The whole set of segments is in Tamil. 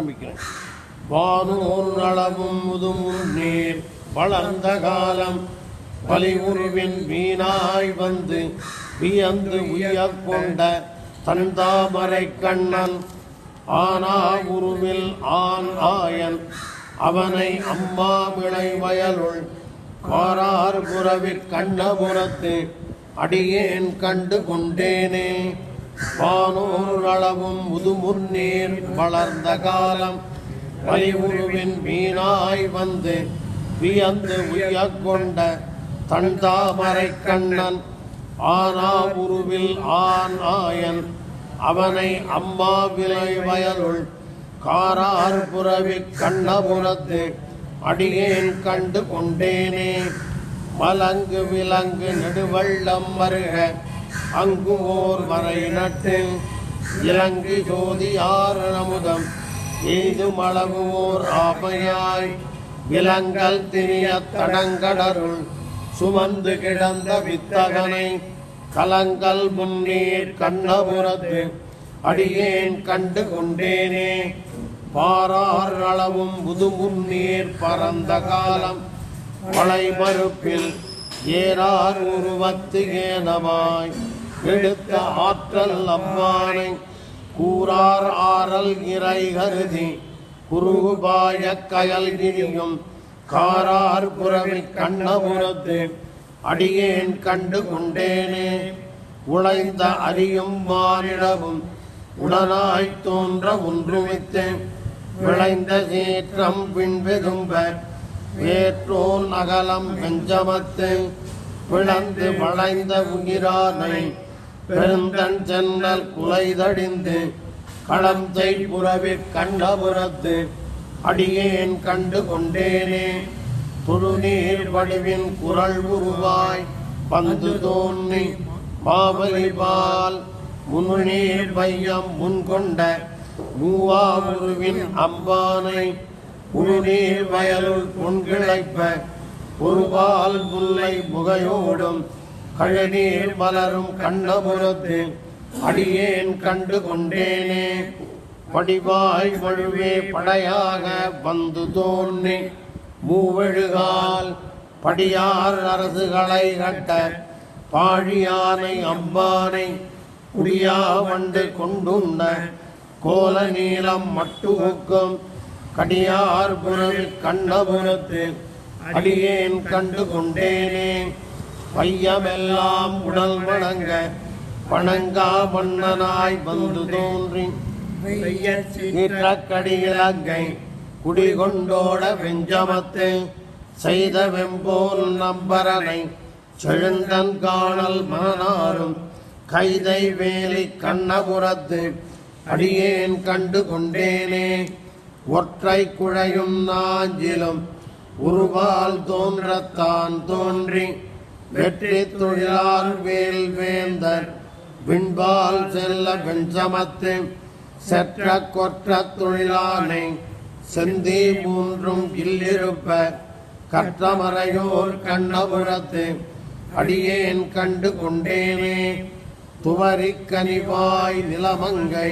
ஆரம்பிக்கிறேன் வானோர் அளவும் முதுமுன் நீர் வளர்ந்த காலம். வலிவுருவின் மீனாய் வந்து வியந்து உயர் கொண்ட தந்தாமரை கண்ணன். ஆனா உருவில் ஆண் ஆயன் அவனை அம்மா விளை வயலுள் காரார் புறவிற் கண்ணபுரத்து அடியேன் கண்டு கொண்டேனே. வானோர் அளவும் முதுமுன்னீர் வளர்ந்த காலம். வலிவுருவின் மீனாய் வந்து வியந்து உயக் கொண்ட தன் தாமரை கண்ணன். ஆனா உருவில் ஆண் ஆயன். அவனை அம்மா விலை வயலுள் காரார் புறவி கண்ணபுரத்து அடியேன் கண்டு கொண்டேனே. மலங்கு விலங்கு நெடுவள்ளம் வருக. அங்கு ஓர் வரை நட்டு இலங்கு ஜோதி ஆரணமுதம் அமுதம் எய்து மளவு ஓர் ஆமையாய். விலங்கல் திரிய தடங்கடருள். சுமந்து கிடந்த வித்தகனை. கலங்கல் முன்னீர் கண்ணபுரத்து. அடியேன் கண்டு கொண்டேனே. பாரார் அளவும் புது முன்னீர் பரந்த காலம். மலை மறுப்பில் ஏறார் உருவத்து ஏனமாய் எடுத்த ஆற்றல் அம்மானை கூறார் ஆறல் இறை கருதி. குருகுபாய கயல் கிரியும் காரார் புறவி கண்ணபுரத்து. அடியேன் கண்டு கொண்டேனே. உழைந்த அறியும் மாறிடவும் உடனாய் தோன்ற ஒன்றுமித்தேன் விளைந்த சீற்றம் பின்வெதும்ப வேற்றோன் அகலம் வெஞ்சமத்து பிளந்து வளைந்த உயிரானை பெருந்தன் சென்னல் குலைதடிந்து களந்தை புறவி கண்டபுரத்து அடியேன் கண்டு கொண்டேனே. துருநீர் வடிவின் குரல் உருவாய் பந்து தோன்றி மாபலிபால் முன்நீர் பையம் முன்கொண்ட மூவா உருவின் அம்பானை உழுநீர் வயலுள் புண்கிழைப்ப ஒருபால் முல்லை முகையோடும் கழநீர் மலரும் கண்ணபுரத்து அடியேன் கண்டு கொண்டேனே. படிவாய் வழுவே படையாக வந்து தோன்றி மூவெழுகால் படியார் அரசுகளை கட்ட பாழியானை அம்பானை குடியா வண்டு கொண்டுண்ட கோல நீளம் மட்டுவுக்கும் கடியார் புறவில் கண்ணபுரத்து அடியேன் கண்டு கொண்டேனே பையமெல்லாம் உடல் வணங்க வணங்கா மன்னனாய் வந்து தோன்றி அங்கை குடிகொண்டோட வெஞ்சமத்து செய்த வெம்போல் நம்பரனை செழுந்தன் காணல் மனநாரும் கைதை வேலை கண்ணபுரத்து அடியேன் கண்டு கொண்டேனே ஒற்றை குழையும் நாஞ்சிலும் உருவால் தோன்றத்தான் தோன்றி வெற்றி தொழிலார் வேல் வேந்தர் விண்பால் செல்ல வெஞ்சமத்து செற்ற கொற்ற தொழிலானை செந்தி மூன்றும் இல்லிருப்ப கற்றமறையோர் கண்ணபுரத்து அடியேன் கண்டு கொண்டேனே துவரிக் கனிவாய் நிலமங்கை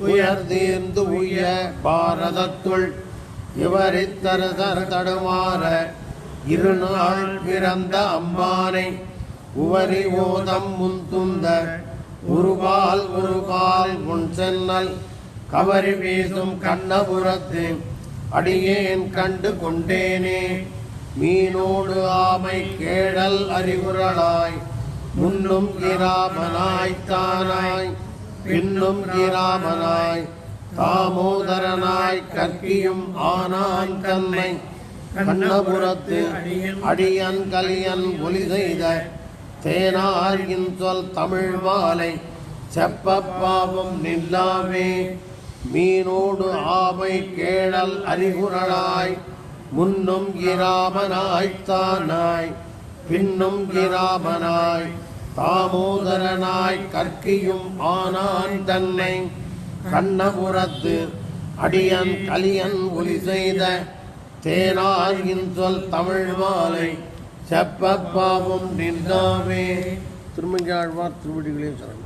உயர்தீர்ந்து உய பாரதத்துள் இவரித்தரசர் தடுமாற இருநாள் பிறந்த அம்மானை உவரி ஓதம் முன்துந்த உருவால் உருவால் முன் சென்னல் கவரி வீசும் கண்ணபுரத்து அடியேன் கண்டு கொண்டேனே. மீனோடு ஆமை கேடல் அறிவுரளாய் முன்னும் இராமனாய்த்தானாய் தானாய். பின்னும் கிராமனாய் தாமோதரனாய் கற்கியும் ஆனான் தன்னை கண்ணபுரத்து அடியன் கலியன் ஒலி செய்த தேனாரின் சொல் தமிழ் மாலை செப்பப்பாவும் நில்லாமே. மீனோடு ஆமை கேழல் அறிகுறளாய் முன்னும் கிராமனாய் பின்னும் கிராமனாய். தாமோதரனாய் கற்கியும் ஆனான் தன்னை. கண்ணபுரத்து அடியன் கலியன் ஒலி செய்த தேனார் இன்சொல் தமிழ் மாலை செப்பப்பாவும் நின்றாமே. திருமஞ்சாழ்வார் திருவடிகளே சரணம்.